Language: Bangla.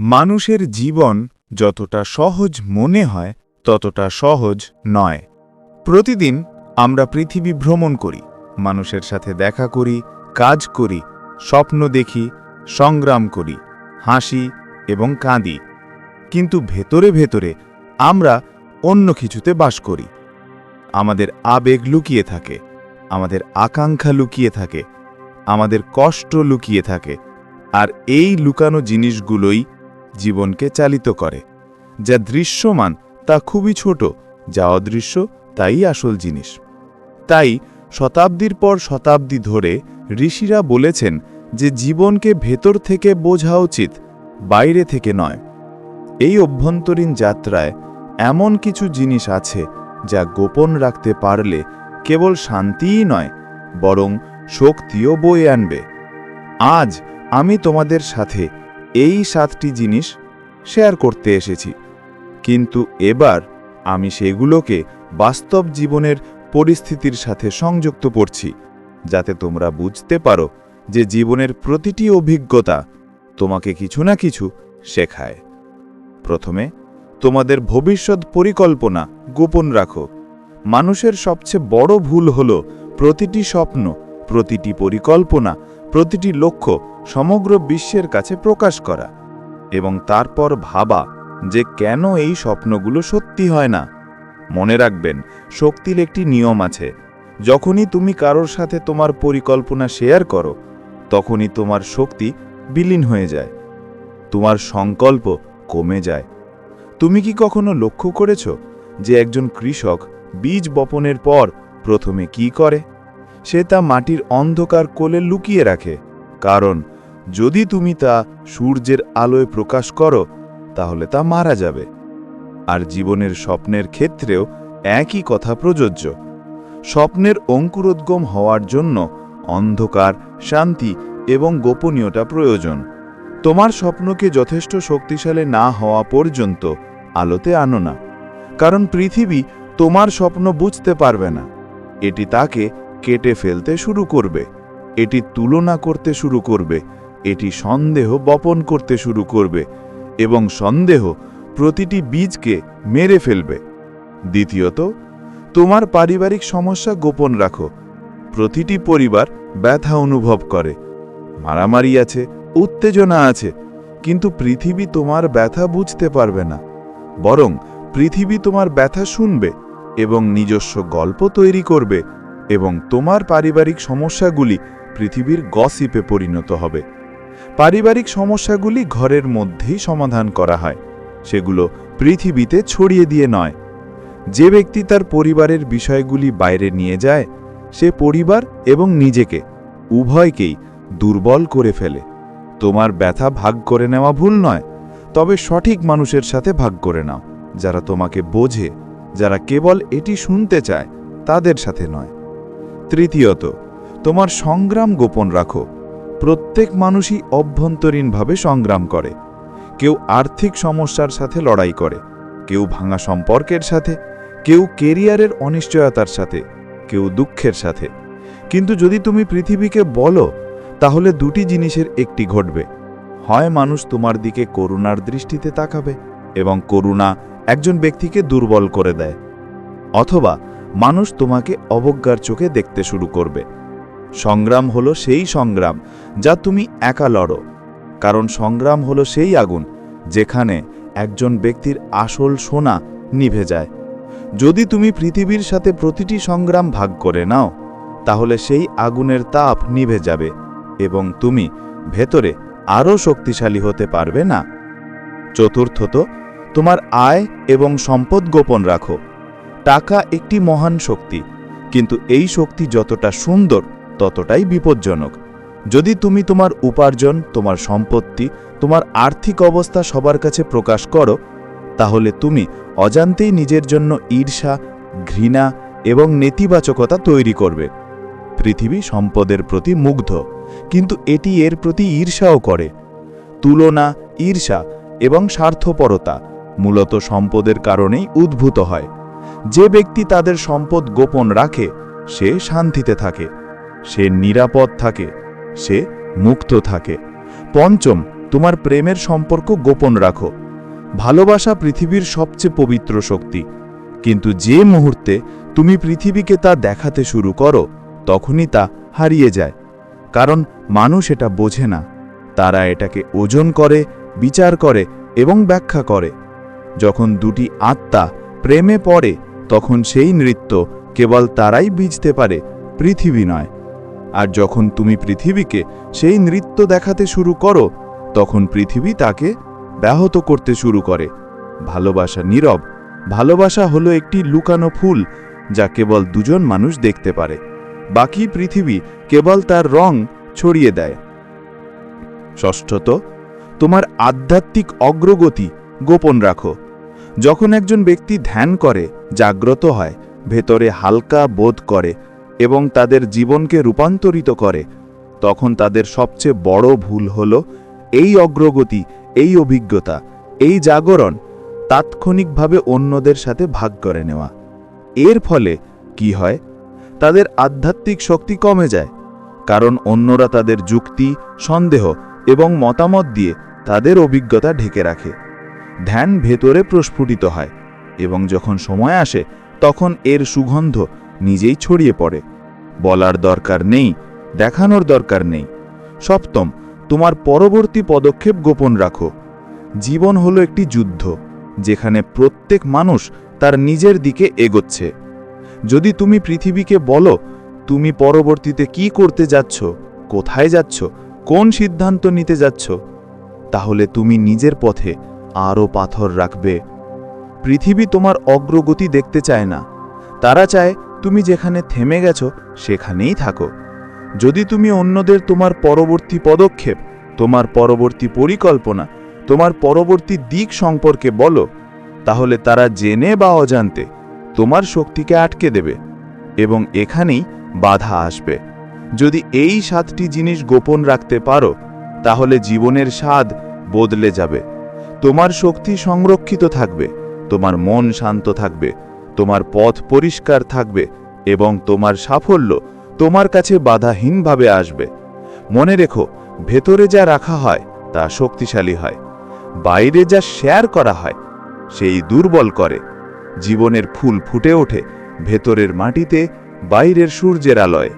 মানুষের জীবন যতটা সহজ মনে হয়, ততটা সহজ নয়। প্রতিদিন আমরা পৃথিবী ভ্রমণ করি, মানুষের সাথে দেখা করি, কাজ করি, স্বপ্ন দেখি, সংগ্রাম করি, হাসি এবং কাঁদি। কিন্তু ভেতরে ভেতরে আমরা অন্য কিছুতে বাস করি। আমাদের আবেগ লুকিয়ে থাকে, আমাদের আকাঙ্ক্ষা লুকিয়ে থাকে, আমাদের কষ্ট লুকিয়ে থাকে, আর এই লুকানো জিনিসগুলোই জীবনকে চালিত করে, যা দৃশ্যমান তা খুবই ছোট, যা অদৃশ্য তাই আসল জিনিস। তাই শতাব্দীর পর শতাব্দী ধরে ঋষিরা বলেছেন যে জীবনকে ভেতর থেকে বোঝা উচিত, বাইরে থেকে নয়। এই অভ্যন্তরীণ যাত্রায় এমন কিছু জিনিস আছে যা গোপন রাখতে পারলে কেবল শান্তিই নয়, বরং শক্তিও বয়ে আনবে। আজ আমি তোমাদের সাথে এই সাতটি জিনিস শেয়ার করতে এসেছি। কিন্তু এবার আমি সেগুলোকে বাস্তব জীবনের পরিস্থিতির সাথে সংযুক্ত করছি, যাতে তোমরা বুঝতে পারো যে জীবনের প্রতিটি অভিজ্ঞতা তোমাকে কিছু না কিছু শেখায়। প্রথমে, তোমাদের ভবিষ্যৎ পরিকল্পনা গোপন রাখো। মানুষের সবচেয়ে বড় ভুল হল প্রতিটি স্বপ্ন, প্রতিটি পরিকল্পনা প্রতিটি লক্ষ্য সমগ্র বিশ্বের কাছে প্রকাশ করা এবং তারপর ভাবা যে কেন এই স্বপ্নগুলো সত্যি হয় না। মনে রাখবেন, শক্তির একটি নিয়ম আছে। যখনই তুমি কারোর সাথে তোমার পরিকল্পনা শেয়ার করো, তখনই তোমার শক্তি বিলীন হয়ে যায়। তোমার সংকল্প কমে যায়। তুমি কি কখনো লক্ষ্য করেছ যে একজন কৃষক বীজ বপনের পর প্রথমে কি করে? সে তা মাটির অন্ধকার কোলে লুকিয়ে রাখে। কারণ যদি তুমি তা সূর্যের আলোয় প্রকাশ করো, তাহলে তা মারা যাবে। আর জীবনের স্বপ্নের ক্ষেত্রেও একই কথা প্রযোজ্য। স্বপ্নের অঙ্কুরোদ্গম হওয়ার জন্য অন্ধকার, শান্তি এবং গোপনীয়তা প্রয়োজন। তোমার স্বপ্নকে যথেষ্ট শক্তিশালী না হওয়া পর্যন্ত আলোতে আনো না। কারণ পৃথিবী তোমার স্বপ্ন বুঝতে পারবে না। এটি তাকে কেটে ফেলতে শুরু করবে। এটি তুলনা করতে শুরু করবে, এটি সন্দেহ বপন করতে শুরু করবে এবং সন্দেহ প্রতিটি বীজকে মেরে ফেলবে। দ্বিতীয়ত, তোমার পারিবারিক সমস্যা গোপন রাখো। প্রতিটি পরিবার ব্যথা অনুভব করে। মারামারি আছে, উত্তেজনা আছে, কিন্তু পৃথিবী তোমার ব্যথা বুঝতে পারবে না। বরং পৃথিবী তোমার ব্যথা শুনবে এবং নিজস্ব গল্প তৈরি করবে। এবং তোমার পারিবারিক সমস্যাগুলি পৃথিবীর গসিপে পরিণত হবে। পারিবারিক সমস্যাগুলি ঘরের মধ্যেই সমাধান করা হয়। সেগুলো পৃথিবীতে ছড়িয়ে দিয়ে নয়। যে ব্যক্তি তার পরিবারের বিষয়গুলি বাইরে নিয়ে যায়, সে পরিবার এবং নিজেকে, উভয়কেই দুর্বল করে ফেলে। তোমার ব্যথা ভাগ করে নেওয়া ভুল নয়, তবে সঠিক মানুষের সাথে ভাগ করে নাও। যারা তোমাকে বোঝে, যারা কেবল এটি শুনতে চায়, তাদের সাথে নয়। তৃতীয়ত, তোমার সংগ্রাম গোপন রাখো। প্রত্যেক মানুষই অভ্যন্তরীণভাবে সংগ্রাম করে। কেউ আর্থিক সমস্যার সাথে লড়াই করে, কেউ ভাঙা সম্পর্কের সাথে, কেউ কেরিয়ারের অনিশ্চয়তার সাথে, কেউ দুঃখের সাথে। কিন্তু যদি তুমি পৃথিবীকে বলো, তাহলে দুটি জিনিসের একটি ঘটবে। হয় মানুষ তোমার দিকে করুণার দৃষ্টিতে তাকাবে এবং করুণা একজন ব্যক্তিকে দুর্বল করে দেয়, অথবা মানুষ তোমাকে অবজ্ঞার চোখে দেখতে শুরু করবে। সংগ্রাম হলো সেই সংগ্রাম যা তুমি একা লড়ো। কারণ সংগ্রাম হলো সেই আগুন যেখানে একজন ব্যক্তির আসল সোনা নিভে যায়। যদি তুমি পৃথিবীর সাথে প্রতিটি সংগ্রাম ভাগ করে নাও, তাহলে সেই আগুনের তাপ নিভে যাবে এবং তুমি ভেতরে আরও শক্তিশালী হতে পারবে না। চতুর্থত, তোমার আয় এবং সম্পদ গোপন রাখো। টাকা একটি মহান শক্তি, কিন্তু এই শক্তি যতটা সুন্দর, ততটাই বিপজ্জনক। যদি তুমি তোমার উপার্জন, তোমার সম্পত্তি, তোমার আর্থিক অবস্থা সবার কাছে প্রকাশ করো, তাহলে তুমি অজান্তেই নিজের জন্য ঈর্ষা, ঘৃণা এবং নেতিবাচকতা তৈরি করবে। পৃথিবী সম্পদের প্রতি মুগ্ধ, কিন্তু এটি এর প্রতি ঈর্ষাও করে। তুলনা, ঈর্ষা এবং স্বার্থপরতা মূলত সম্পদের কারণেই উদ্ভূত হয়। যে ব্যক্তি তাদের সম্পদ গোপন রাখে, সে শান্তিতে থাকে। সে নিরাপদ থাকে, সে মুক্ত থাকে। পঞ্চম, তোমার প্রেমের সম্পর্ক গোপন রাখো। ভালোবাসা পৃথিবীর সবচেয়ে পবিত্র শক্তি। কিন্তু যে মুহূর্তে তুমি পৃথিবীকে তা দেখাতে শুরু করো, তখনই তা হারিয়ে যায়। কারণ মানুষ এটা বোঝে না। তারা এটাকে ওজন করে, বিচার করে এবং ব্যাখ্যা করে। যখন দুটি আত্মা প্রেমে পড়ে, তখন সেই নৃত্য কেবল তারাই বুঝতে পারে, পৃথিবী নয়। আর যখন তুমি পৃথিবীকে সেই নৃত্য দেখাতে শুরু করো, তখন পৃথিবী তাকে ব্যাহত করতে শুরু করে। ভালোবাসা নীরব। ভালোবাসা হলো একটি লুকানো ফুল যা কেবল দুজন মানুষ দেখতে পারে। বাকি পৃথিবী কেবল তার রং ছড়িয়ে দেয়। ষষ্ঠত, তোমার আধ্যাত্মিক অগ্রগতি গোপন রাখো। যখন একজন ব্যক্তি ধ্যান করে, জাগ্রত হয়, ভেতরে হালকা বোধ করে এবং তাদের জীবনকে রূপান্তরিত করে, তখন তাদের সবচেয়ে বড় ভুল হল এই অগ্রগতি, এই অভিজ্ঞতা, এই জাগরণ তাৎক্ষণিকভাবে অন্যদের সাথে ভাগ করে নেওয়া। এর ফলে কি হয়? তাদের আধ্যাত্মিক শক্তি কমে যায়, কারণ অন্যরা তাদের যুক্তি, সন্দেহ এবং মতামত দিয়ে তাদের অভিজ্ঞতা ঢেকে রাখে। ধ্যান ভেতরে প্রস্ফুটিত হয় এবং যখন সময় আসে, তখন এর সুগন্ধ নিজেই ছড়িয়ে পড়ে। বলার দরকার নেই, দেখানোর দরকার নেই। সপ্তম, তোমার পরবর্তী পদক্ষেপ গোপন রাখো। জীবন হলো একটি যুদ্ধ, যেখানে প্রত্যেক মানুষ তার নিজের দিকে এগোচ্ছে। যদি তুমি পৃথিবীকে বলো, তুমি পরবর্তীতে কি করতে যাচ্ছ, কোথায় যাচ্ছ, কোন সিদ্ধান্ত নিতে যাচ্ছ, তাহলে তুমি নিজের পথে আরও পাথর রাখবে। পৃথিবী তোমার অগ্রগতি দেখতে চায় না। তারা চায়, তুমি যেখানে থেমে গেছো, সেখানেই থাকো। যদি তুমি অন্যদের তোমার পরবর্তী পদক্ষেপ, তোমার পরবর্তী পরিকল্পনা, তোমার পরবর্তী দিক সম্পর্কে বলো, তাহলে তারা জেনে বা অজান্তে তোমার শক্তিকে আটকে দেবে এবং এখানেই বাধা আসবে। যদি এই সাতটি জিনিস গোপন রাখতে পারো, তাহলে জীবনের স্বাদ বদলে যাবে। তোমার শক্তি সংরক্ষিত থাকবে, তোমার মন শান্ত থাকবে, তোমার পথ পরিষ্কার থাকবে এবং তোমার সাফল্য তোমার কাছে বাধাহীনভাবে আসবে। মনে রেখো, ভেতরে যা রাখা হয় তা শক্তিশালী হয়, বাইরে যা শেয়ার করা হয় সেই দুর্বল করে। জীবনের ফুল ফুটে ওঠে ভেতরের মাটিতে, বাইরের সূর্যের আলোয়।